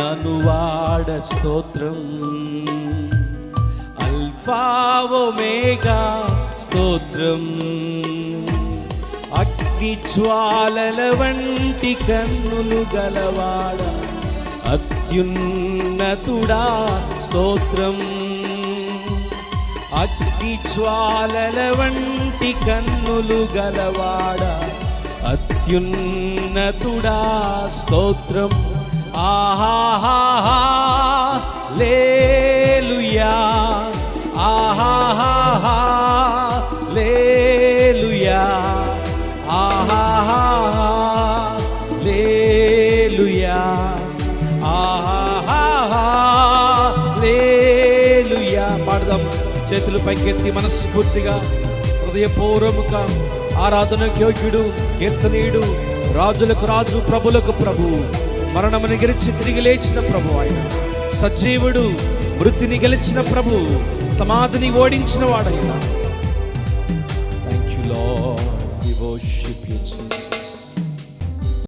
నను వాడ స్తోత్రం. అల్ఫావోమేగా స్తోత్రం. అగ్ని జ్వాలల వంటి కన్నులు గలవాడ అత్యున్నతుడా స్తోత్రం. అగ్ని జ్వాలల వంటి కన్నులు గలవాడ అత్యున్నతుడా స్తోత్రం. ఆహాహా లేలుయా ఆహాహా లేలుయా ఆహాహా లేలుయా ఆహాహా లేలుయా పాడదాం. చేతులు పైకెత్తి మనస్ఫూర్తిగా హృదయపూర్వముగా ఆరాధన యోగ్యుడు కీర్తనీయుడు రాజులకు రాజు ప్రభులకు ప్రభు. మరణముని గెలిచి తిరిగి లేచిన ప్రభు ఆయన. సజీవుడు మృతిని గెలిచిన ప్రభు సమాధిని ఓడించిన వాడైనా. Thank you lord we worship you Jesus